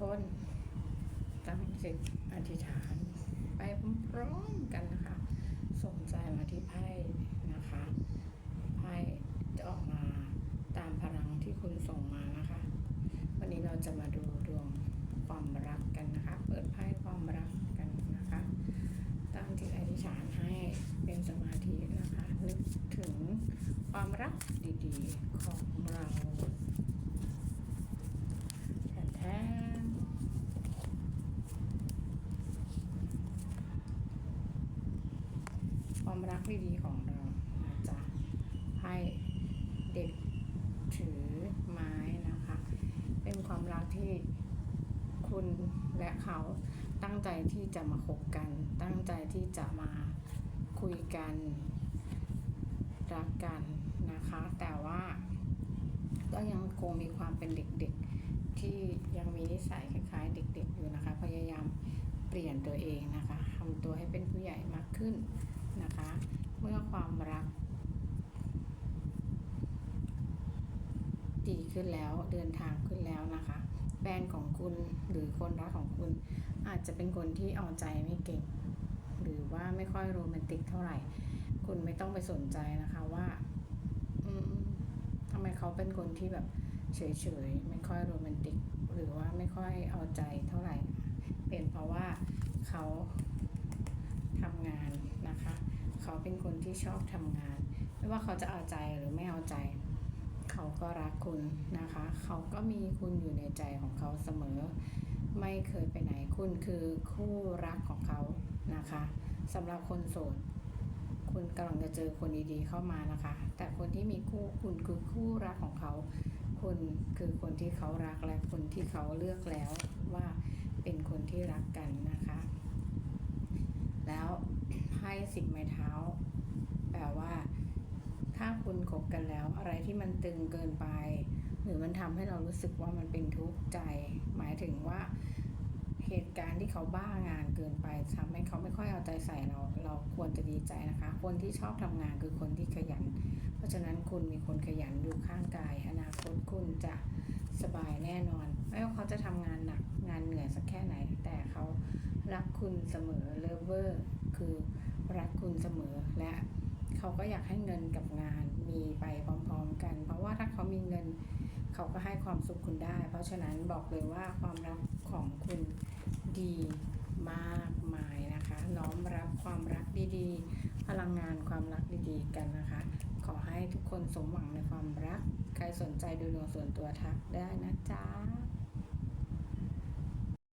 คนตั้งจิตอธิษฐาน ไปพร้อมๆกันนะคะ ส่งใจมาที่ไพ่นะคะ ไพ่จะออกมาตามพลังที่คุณส่งมานะคะ วันนี้เราจะมาดูดวงความรักกันนะคะ เปิดไพ่ความรักกันนะคะ ตั้งจิตอธิษฐานให้เป็นสมาธินะคะ นึกถึงความรักดีๆของเราแทนแทนความ รักดีๆของเรานะจ๊ะให้เด็กถือไม้นะคะ เป็นความรักที่คุณและเขาตั้งใจที่จะมาคบกัน ตั้งใจที่จะมาคุยกันรักกันนะคะ แต่ว่าก็ยังคงมีความเป็นเด็กๆ ที่ยังมีนิสัยคล้ายๆ เด็ก ๆ อยู่นะคะ พยายามเปลี่ยนตัวเองนะคะทำตัวให้เป็นผู้ใหญ่มากขึ้น นะคะ เมื่อความรัก ดีขึ้นแล้วเดินทางขึ้นแล้วนะคะ แฟนของคุณหรือคนรักของคุณ อาจจะเป็นคนที่เอาใจไม่เก่ง หรือว่าไม่ค่อยโรแมนติกเท่าไหร่ คุณไม่ต้องไปสนใจนะคะว่าทำไมเขาเป็นคนที่แบบเฉยๆไม่ค่อยโรแมนติก หรือว่าไม่ค่อยเอาใจเท่าไหร่ เป็นเพราะว่าเขาทำงานนะคะ เขาเป็นคนที่ชอบทำงาน ไม่ว่าเขาจะเอาใจหรือไม่เอาใจ เขาก็รักคุณนะคะ เขาก็มีคุณอยู่ในใจของเขาเสมอ ไม่เคยไปไหนคุณคือคู่รักของเขานะคะสำหรับคนโสดคุณกำลังจะเจอคนดีๆเข้ามานะคะ แต่คนที่มีคู่คุณคือคู่รักของเขา คุณคือคนที่เขารักและคนที่เขาเลือกแล้วว่าเป็นคนที่รักกันนะคะ ให้สิบไม้เท้า แปลว่า ถ้าคุณคบกันแล้ว อะไรที่มันตึงเกินไป หรือมันทำให้เรารู้สึกว่ามันเป็นทุกข์ใจ หมายถึงว่าเหตุการณ์ที่เขาบ้างานเกินไปทำให้เขาไม่ค่อยเอาใจใส่เรา เราควรจะดีใจนะคะ คนที่ชอบทำงานคือคนที่ขยัน เพราะฉะนั้นคุณมีคนขยันอยู่ข้างกาย อนาคตคุณจะสบายแน่นอน ไม่ว่าเขาจะทำงานหนักงานเหนื่อยสักแค่ไหน แต่เขารักคุณเสมอเลเวอร์คือ รักคุณเสมอและเขาก็อยากให้เงินกับงานมีไปพร้อมๆกัน เพราะว่าถ้าเขามีเงินเขาก็ให้ความสุขคุณได้ เพราะฉะนั้นบอกเลยว่าความรักของคุณดีมากมายนะคะ น้อมรับความรักดีๆ พลังงานความรักดีๆกันนะคะ ขอให้ทุกคนสมหวังในความรัก ใครสนใจดูดวงส่วนตัวทักได้นะจ๊ะ